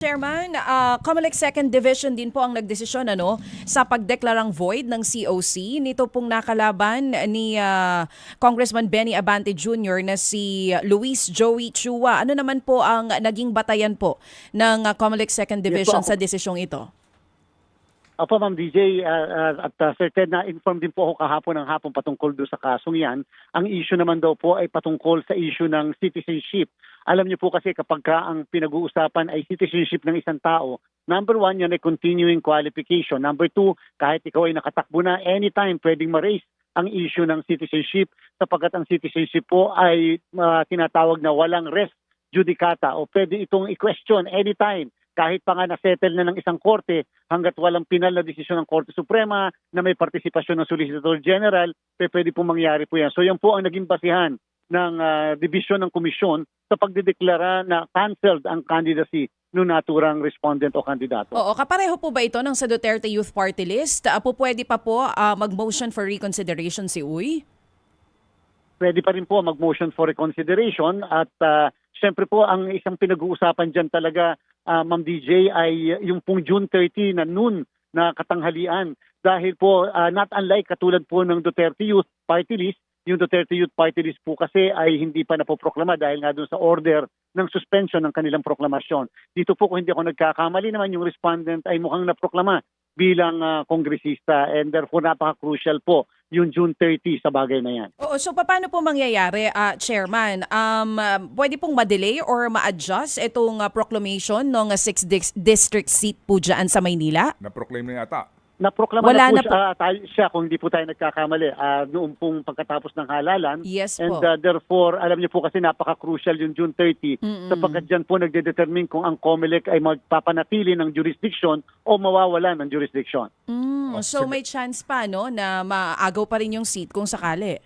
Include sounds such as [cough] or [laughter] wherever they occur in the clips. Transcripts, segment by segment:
Chairman, uh, Comelec Second Division din po ang nagdesisyon ano, sa pagdeklarang void ng COC. Nito pong nakalaban ni ah, Congressman Benny Abante Jr. na si Luis Joey Chua. Ano naman po ang naging batayan po ng uh, Comelec Second Division ako- sa desisyong ito? Opo, Ma'am DJ, uh, uh, at uh, Sir Ted, na-inform din po ako kahapon ng hapon patungkol doon sa kasong yan. Ang issue naman daw po ay patungkol sa issue ng citizenship. Alam niyo po kasi kapag ka ang pinag-uusapan ay citizenship ng isang tao, number one, yan ay continuing qualification. Number two, kahit ikaw ay nakatakbo na, anytime pwedeng ma-raise ang issue ng citizenship sapagkat ang citizenship po ay uh, tinatawag na walang res judicata o pwede itong i-question anytime kahit pa nga na-settle na ng isang korte hanggat walang pinal na desisyon ng Korte Suprema na may partisipasyon ng Solicitor General, pwede po mangyari po yan. So yan po ang naging basihan ng ah, division ng komisyon sa pagdideklara na cancelled ang candidacy ng naturang respondent o kandidato. Oo, kapareho po ba ito ng sa Duterte Youth Party List? Uh, po pwede pa po ah, mag-motion for reconsideration si Uy? pwede pa rin po mag-motion for reconsideration at uh, syempre po ang isang pinag-uusapan dyan talaga, ah, Ma'am DJ, ay yung pong June 30 na noon na katanghalian. Dahil po, ah, not unlike katulad po ng Duterte Youth Party List, yung Duterte Youth Party List po kasi ay hindi pa napoproklama dahil nga doon sa order ng suspension ng kanilang proklamasyon. Dito po kung hindi ako nagkakamali naman, yung respondent ay mukhang naproklama bilang ah, kongresista and therefore napaka-crucial po yung June 30 sa bagay na yan. Oo, so paano po mangyayari, ah, Chairman? Um, pwede pong ma-delay or ma-adjust itong ah, proclamation ng 6th district seat po dyan sa Maynila? Na-proclaim na yata. Naproklama Wala na po, na po. siya, ah, tayo- siya kung hindi po tayo nagkakamali ah, noong pong pagkatapos ng halalan. Yes And po. ah, therefore, alam niyo po kasi napaka-crucial yung June 30 sapagkat dyan po nagdedetermine kung ang COMELEC ay magpapanatili ng jurisdiction o mawawala ng jurisdiction. Mm, Oh, so sige. may chance pa no na maagaw pa rin yung seat kung sakali.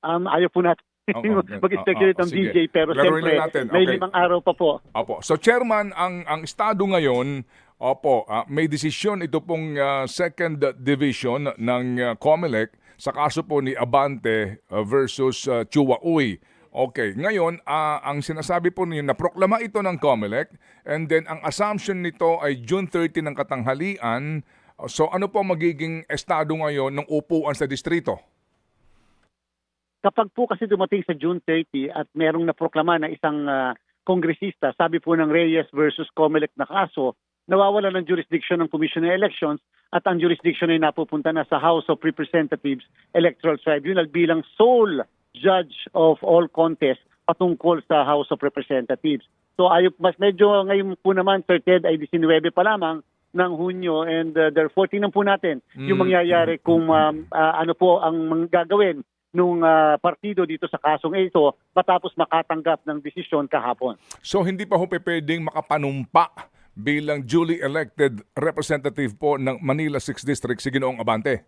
Um, ayaw po natin Oo, [laughs] mag-speculate oo, ng sige. DJ pero Laruin siyempre may limang araw pa po. Opo. So chairman, ang ang estado ngayon, opo, ah, may desisyon ito pong ah, second division ng ah, COMELEC sa kaso po ni Abante versus Chua Uy. Okay, ngayon ah, ang sinasabi po niyo na proklama ito ng COMELEC and then ang assumption nito ay June 30 ng katanghalian. So ano po magiging estado ngayon ng upuan sa distrito? kapag po kasi dumating sa June 30 at merong naproklama na isang ah, kongresista, sabi po ng Reyes versus Comelec na kaso, nawawala ng jurisdiction ng Commission on Elections at ang jurisdiction ay napupunta na sa House of Representatives Electoral Tribunal bilang sole judge of all contests patungkol sa House of Representatives. So ayop mas medyo ngayon po naman Sir Ted ay 19 pa lamang ng Hunyo and uh, therefore tingnan po natin yung Mm. mangyayari kung um, ah, ano po ang gagawin nung ah, partido dito sa kasong ito matapos makatanggap ng desisyon kahapon. So hindi pa ho pwedeng makapanumpa bilang duly elected representative po ng Manila 6th District si Ginoong Abante.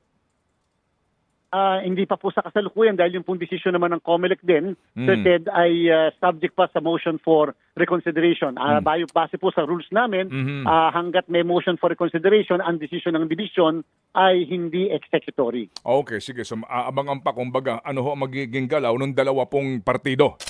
Ah, hindi pa po sa kasalukuyan dahil yung pong desisyon naman ng COMELEC din, Sir Mm. Ted, ay ah, subject pa sa motion for reconsideration. Ah, bayo- base po sa rules namin, Mhm. ah, hanggat may motion for reconsideration, ang desisyon ng division ay hindi executory. Okay, sige. So aabangan pa kumbaga ano ho magiging galaw ng dalawa pong partido.